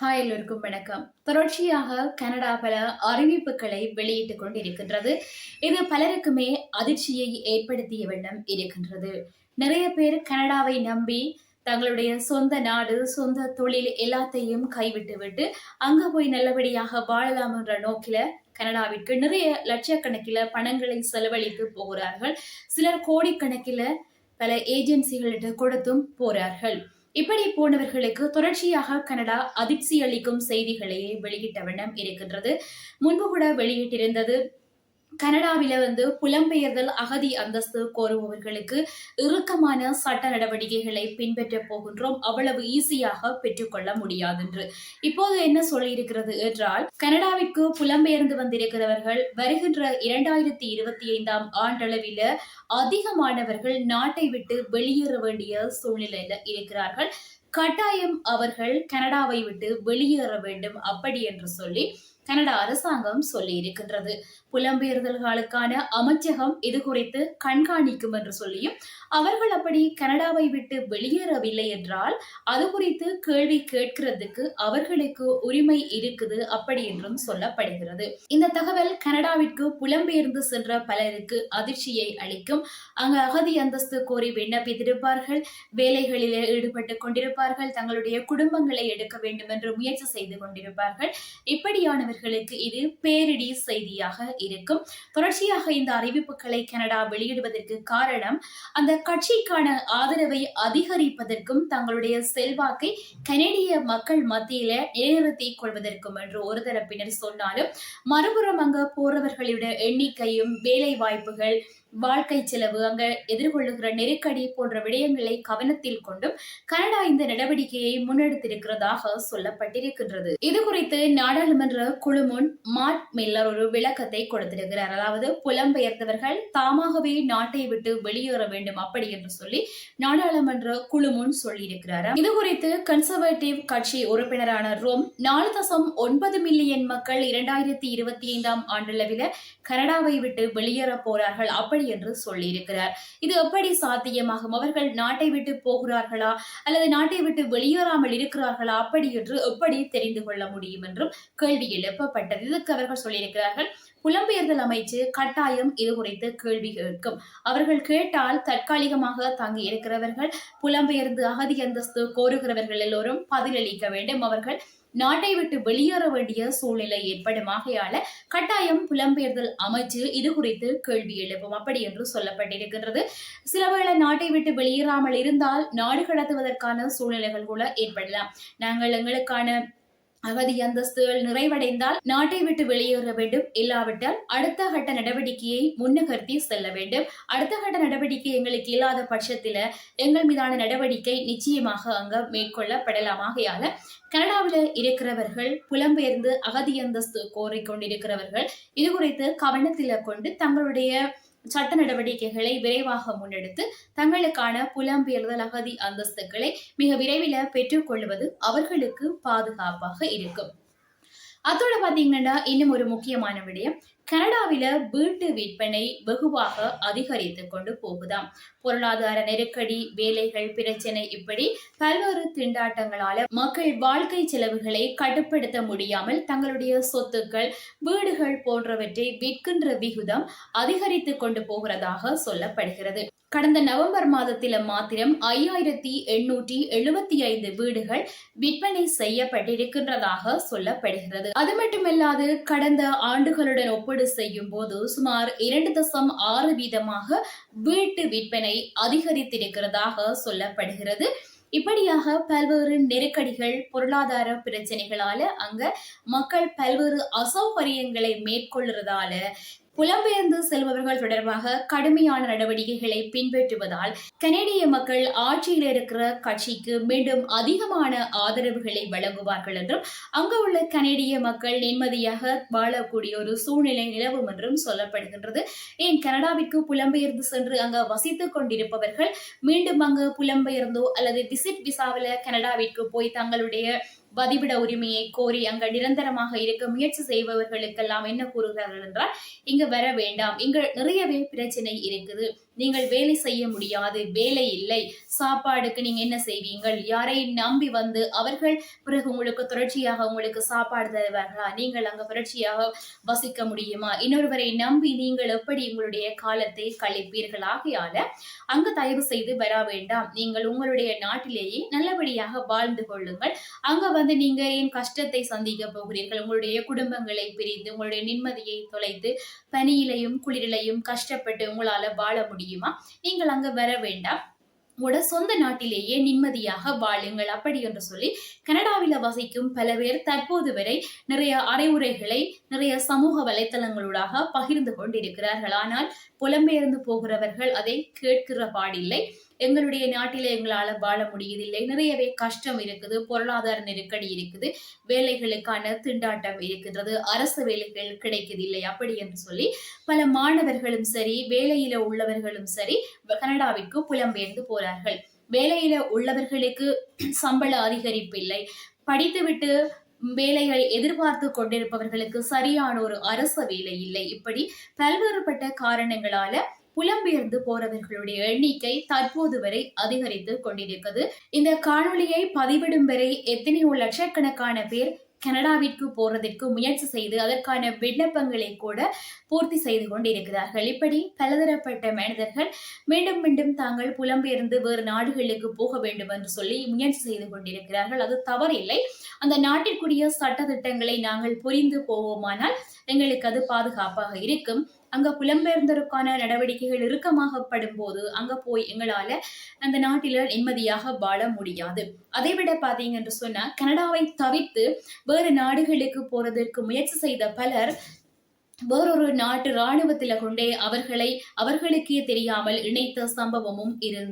Hi எல்லோருக்கும் வணக்கம். தொடர்ச்சியாக கனடா பல அறிவிப்புகளை வெளியிட்டுக் கொண்டிருக்கின்றது. இது பலருக்குமே அதிர்ச்சியை ஏற்படுத்திய வண்ணம் இருக்கின்றது. நிறைய பேர் கனடாவை நம்பி தங்களுடைய சொந்த நாடு சொந்த தொழில் எல்லாத்தையும் கைவிட்டு விட்டு அங்க போய் நல்லபடியாக வாழலாம் என்ற நோக்கில கனடாவிற்கு நிறைய லட்சக்கணக்கில பணங்களை செலவழித்து போகிறார்கள். சிலர் கோடிக்கணக்கில பல ஏஜென்சிகளிடம் கொடுத்தும் போறார்கள். இப்படி போனவர்களுக்கு தொடர்ச்சியாக கனடா அதிர்ச்சி அளிக்கும் செய்திகளையே வெளியிட்ட வண்ணம் இருக்கின்றது. முன்பு கூட வெளியிட்டிருந்தது கனடாவில வந்து புலம்பெயர்தல் அகதி அந்தஸ்து கோருபவர்களுக்கு இறுக்கமான சட்ட நடவடிக்கைகளை பின்பற்ற போகின்றோம். அவ்வளவு ஈஸியாக பெற்றுக்கொள்ள முடியாது என்று இப்போது என்ன சொல்லியிருக்கிறது என்றால் கனடாவிற்கு புலம்பெயர்ந்து வந்திருக்கிறவர்கள் வருகின்ற இரண்டாயிரத்தி இருபத்தி ஐந்தாம் ஆண்டளவில அதிகமானவர்கள் நாட்டை விட்டு வெளியேற வேண்டிய சூழ்நிலையில இருக்கிறார்கள். கட்டாயம் அவர்கள் கனடாவை விட்டு வெளியேற வேண்டும் அப்படி என்று சொல்லி கனடா அரசாங்கம் சொல்லி இருக்கின்றது புலம்பெயர்தல்களுக்கான அமைச்சகம் இது குறித்து கண்காணிக்கும் என்று சொல்லியும் அவர்கள் அப்படி கனடாவை விட்டு வெளியேறவில்லை என்றால் அது குறித்து கேள்வி கேட்கிறதுக்கு அவர்களுக்கு உரிமை இருக்குது அப்படி என்றும் சொல்லப்படுகிறது. இந்த தகவல் கனடாவிற்கு புலம்பெயர்ந்து சென்ற பலருக்கு அதிர்ச்சியை அளிக்கும். அங்கு அகதி அந்தஸ்து கோரி விண்ணப்பித்திருப்பார்கள் வேலைகளில் ஈடுபட்டு கொண்டிருப்பார்கள் தங்களுடைய குடும்பங்களை எடுக்க வேண்டும் என்று முயற்சி செய்து கொண்டிருப்பார்கள். அவர்களுக்கு இது பேரிடி செய்தியாக இருக்கும். தொடர்ச்சியாக இந்த அறிவிப்புகளை கனடா வெளியிடுவதற்கு காரணம் அந்த கட்சிக்கான ஆதரவை அதிகரிப்பதற்கும் தங்களுடைய செல்வாக்கை கனேடிய மக்கள் மத்தியில நிலைநிறுத்திக் கொள்வதற்கும் என்று ஒரு தரப்பினர் சொன்னாலும் மறுபுறம் அங்கு போறவர்களுடைய எண்ணிக்கையும் வேலை வாய்ப்புகள் வாழ்க்கை செலவு அங்க எதிர்கொள்ளுகிற நெருக்கடி போன்ற விடயங்களை கவனத்தில் கொண்டும் கனடா இந்த நடவடிக்கையை முன்னெடுத்திருக்கிறதாக சொல்லப்பட்டிருக்கின்றது. இது குறித்து நாடாளுமன்ற குழு முன் மாட் மில்லர் ஒரு விளக்கத்தை கொடுத்திருக்கிறார். அதாவது புலம்பெயர்ந்தவர்கள் தாமாகவே நாட்டை விட்டு வெளியேற வேண்டும் அப்படி என்று சொல்லி நாடாளுமன்ற குழு முன் சொல்லியிருக்கிறார். இது குறித்து கன்சர்வேட்டிவ் கட்சி உறுப்பினரான ரோம் நாலு தசம் ஒன்பது மில்லியன் மக்கள் இரண்டாயிரத்தி இருபத்தி ஐந்தாம் ஆண்டளவில் கனடாவை விட்டு வெளியேற போறார்கள் அப்படி என்று சொல்லியிருக்கிறார். இது எப்படி சாத்தியமாகும்? அவர்கள் நாட்டை விட்டு போகிறார்களா? அல்லது நாட்டை விட்டு வெளியேறாமல் இருக்கிறார்களா? அப்படி என்று எப்படி தெரிந்து கொள்ள முடியும் என்றும் கேள்வி எழுப்பப்பட்டது இதுக்கு அவர்கள் சொல்லியிருக்கிறார்கள் புலம்பெயர்தல் அமைச்சு கட்டாயம் இது குறித்து கேள்வி கேட்கும். அவர்கள் கேட்டால் தற்காலிகமாக தங்கி இருக்கிறவர்கள் புலம்பெயர்ந்து அகதி அந்தஸ்து கோருகிறவர்கள் எல்லோரும் பதிலளிக்க வேண்டும். அவர்கள் நாட்டை விட்டு வெளியேற வேண்டிய சூழ்நிலை ஏற்படும். ஆகையால கட்டாயம் புலம்பெயர்தல் அமைச்சு இது குறித்து கேள்வி எழுப்பும். அப்படி என்று சொல்லப்பட்டிருக்கின்றது. சிலவேளை நாட்டை விட்டு வெளியேறாமல் இருந்தால் நாடு கடத்துவதற்கான சூழ்நிலைகள் கூட ஏற்படலாம். நாங்கள் எங்களுக்கான அகதி அந்தஸ்துகள் நிறைவடைந்தால் நாட்டை விட்டு வெளியேற வேண்டும். இல்லாவிட்டால் அடுத்த கட்ட நடவடிக்கையை முன்னகர்த்தி செல்ல வேண்டும். அடுத்த கட்ட நடவடிக்கை எங்களுக்கு இல்லாத பட்சத்தில் எங்கள் மீதான நடவடிக்கை நிச்சயமாக அங்க மேற்கொள்ளப்படலாம். ஆகையால கனடாவில் இருக்கிறவர்கள் புலம்பெயர்ந்து அகதி அந்தஸ்து கோரிக்கொண்டிருக்கிறவர்கள் இது குறித்து கவனத்தில் கொண்டு தங்களுடைய சட்ட நடவடிக்கைகளை விரைவாக முன்னெடுத்து தங்களுக்கான புலம்பெயர்தல் அகதி அந்தஸ்துகளை மிக விரைவில் பெற்றுக்கொள்வது அவர்களுக்கு பாதுகாப்பாக இருக்கும். அதோட பாத்தீங்கன்னா இன்னும் ஒரு முக்கியமான விடயம் கனடாவில வீட்டு விற்பனை வெகுவாக அதிகரித்து கொண்டு போகுதாம். பொருளாதார நெருக்கடி வேலைகள் பிரச்சனை இப்படி பல்வேறு திண்டாட்டங்களால மக்கள் வாழ்க்கை செலவுகளை கட்டுப்படுத்த முடியாமல் தங்களுடைய சொத்துக்கள் வீடுகள் போன்றவற்றை விற்கின்ற விகிதம் அதிகரித்து கொண்டு போகிறதாக சொல்லப்படுகிறது. கடந்த நவம்பர் மாதத்தில மாத்திரம் ஐயாயிரத்தி எண்ணூற்றி எழுபத்தி ஐந்து வீடுகள் விற்பனை செய்யப்பட்டிருக்கின்றதாக சொல்லப்படுகிறது. அது மட்டுமல்லாது கடந்த ஆண்டுகளுடன் ஒப்பீடு செய்யும் போது சுமார் இரண்டு தசம் ஆறு வீதமாக வீட்டு விற்பனை அதிகரித்திருக்கிறதாக சொல்லப்படுகிறது. இப்படியாக பல்வேறு நெருக்கடிகள் பொருளாதார பிரச்சனைகளால அங்க மக்கள் பல்வேறு அசௌகரியங்களை மேற்கொள்றதால புலம்பெயர்ந்து செல்பவர்கள் தொடர்பாக கடுமையான நடவடிக்கைகளை பின்பற்றுவதால் கனேடிய மக்கள் ஆட்சியில் இருக்கிற கட்சிக்கு மீண்டும் அதிகமான ஆதரவுகளை வழங்குவார்கள் என்றும் அங்கு உள்ள கனேடிய மக்கள் நிம்மதியாக வாழக்கூடிய ஒரு சூழ்நிலை நிலவும் என்றும் சொல்லப்படுகின்றது. ஏன் கனடாவிற்கு புலம்பெயர்ந்து சென்று அங்கு வசித்துக் கொண்டிருப்பவர்கள் மீண்டும் அங்கு புலம்பெயர்ந்தோ அல்லது விசிட் விசாவில் கனடாவிற்கு போய் தங்களுடைய வதிவிட உரிமையை கோரி அங்க நிரந்தரமாக இருக்க முயற்சி செய்பவர்களுக்கெல்லாம் என்ன கூறுகிறார்கள் என்றால் இங்கு வர வேண்டாம். இங்கு நிறையவே பிரச்சனை இருக்குது. நீங்கள் வேலை செய்ய முடியாது வேலை இல்லை. சாப்பாடுக்கு நீங்க என்ன செய்வீங்கள்? யாரை நம்பி வந்து அவர்கள் பிறகு உங்களுக்கு தொடர்ச்சியாக உங்களுக்கு சாப்பாடு தருவார்களா? நீங்கள் அங்க தொடர்ச்சியாக வசிக்க முடியுமா? இன்னொருவரை நம்பி நீங்கள் எப்படி உங்களுடைய காலத்தை கழிப்பீர்கள்? ஆகையால அங்கு தயவு செய்து வர வேண்டாம். நீங்கள் உங்களுடைய நாட்டிலேயே நல்லபடியாக வாழ்ந்து கொள்ளுங்கள். அங்க வந்து நீங்க என் கஷ்டத்தை சந்திக்க போகிறீர்கள்? உங்களுடைய குடும்பங்களை பிரிந்து உங்களுடைய நிம்மதியை தொலைத்து பனியிலையும் குளிரிலையும் கஷ்டப்பட்டு உங்களால வாழ முடியுமா? நீங்கள் அங்க வர வேண்டாம். உங்களோட சொந்த நாட்டிலேயே நிம்மதியாக வாழுங்கள் அப்படி என்று சொல்லி கனடாவில வசிக்கும் பல பேர் தற்போது வரை நிறைய அறைவுரைகளை நிறைய சமூக வலைத்தளங்களூடாக பகிர்ந்து கொண்டிருக்கிறார்கள். ஆனால் புலம்பெயர்ந்து போகிறவர்கள் அதை கேட்கிற பாடில்லை. எங்களுடைய நாட்டில எங்களால வாழ முடியதில்லை நிறையவே கஷ்டம் இருக்குது. பொருளாதார நெருக்கடி இருக்குது. வேலைகளுக்கான திண்டாட்டம் இருக்கின்றது. அரசு வேலைகள் கிடைக்கதில்லை அப்படி என்று சொல்லி பல மாணவர்களும் சரி வேலையில உள்ளவர்களும் சரி கனடாவிற்கு புலம்பெயர்ந்து போறார்கள். வேலையில உள்ளவர்களுக்கு சம்பள அதிகரிப்பு இல்லை. படித்துவிட்டு வேலைகளை எதிர்பார்த்து கொண்டிருப்பவர்களுக்கு சரியான ஒரு அரச வேலை இல்லை. இப்படி பல்வேறுபட்ட காரணங்களால புலம்பெயர்ந்து போறவர்களுடைய எண்ணிக்கை தற்போது வரை அதிகரித்து கொண்டிருக்கிறது. இந்த காணொளியை பதிவிடும் வரை எத்தனையோ லட்சக்கணக்கான பேர் கனடாவிற்கு போறதற்கு முயற்சி செய்து அதற்கான விண்ணப்பங்களை கூட பூர்த்தி செய்து கொண்டிருக்கிறார்கள். இப்படி பலதரப்பட்ட மனிதர்கள் மீண்டும் மீண்டும் தாங்கள் புலம்பெயர்ந்து வேறு நாடுகளுக்கு போக வேண்டும் என்று சொல்லி முயற்சி செய்து கொண்டிருக்கிறார்கள். அது தவறில்லை. அந்த நாட்டிற்குரிய சட்ட திட்டங்களை நாங்கள் புரிந்து போவோமானால் எங்களுக்கு அது பாதுகாப்பாக இருக்கும். அங்க புலம்பெயர்ந்தோருக்கான நடவடிக்கைகள் இறுக்கமாகப்படும் போது அங்க போய் எங்களால அந்த நாட்டில நிம்மதியாக வாழ முடியாது. அதைவிட பாத்தீங்க என்று சொன்னா கனடாவை தவிர்த்து வேறு நாடுகளுக்கு போறதற்கு முயற்சி செய்த பலர் வேறொரு நாட்டு இராணுவத்தில கொண்டே அவர்களை அவர்களுக்கே தெரியாமல் இணைத்த சம்பவமும் இரு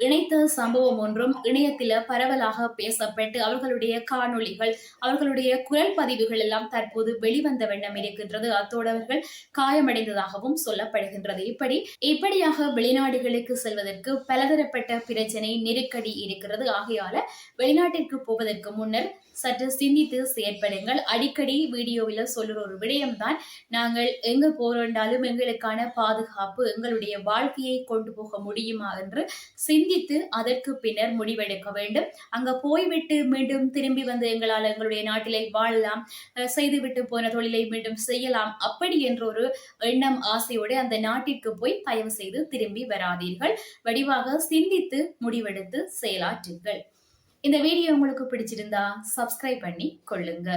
இணைத்த சம்பவம் ஒன்றும் இணையத்தில பரவலாக பேசப்பட்டு அவர்களுடைய காணொளிகள் அவர்களுடைய குரல் பதிவுகள் எல்லாம் தற்போது வெளிவந்த வண்ணம் இருக்கின்றது. அத்தோடு அவர்கள் காயமடைந்ததாகவும் சொல்லப்படுகின்றது. இப்படி இப்படியாக வெளிநாடுகளுக்கு செல்வதற்கு பலதரப்பட்ட பிரச்சனை நெருக்கடி இருக்கிறது. ஆகையால வெளிநாட்டிற்கு போவதற்கு முன்னர் சற்று சிந்தித்து செயற்படுங்கள். அடிக்கடி வீடியோவில் சொல்லுற ஒரு விடயம்தான். நாங்கள் எங்க போறோண்டாலும் எங்களுக்கான பாதுகாப்பு எங்களுடைய வாழ்க்கையை கொண்டு போக முடியுமா என்று சிந்தித்து அதற்கு பின்னர் முடிவெடுக்க வேண்டும். அங்க போய்விட்டு மீண்டும் திரும்பி வந்து எங்களால் எங்களுடைய நாட்டிலே வாழலாம் செய்துவிட்டு போன தொழிலை மீண்டும் செய்யலாம் அப்படி என்ற ஒரு எண்ணம் ஆசையோடு அந்த நாட்டிற்கு போய் பயவு செய்து திரும்பி வராதீர்கள். வடிவாக சிந்தித்து முடிவெடுத்து செயலாற்றுங்கள். இந்த வீடியோ உங்களுக்கு பிடிச்சிருந்தா சப்ஸ்கிரைப் பண்ணி கொள்ளுங்க.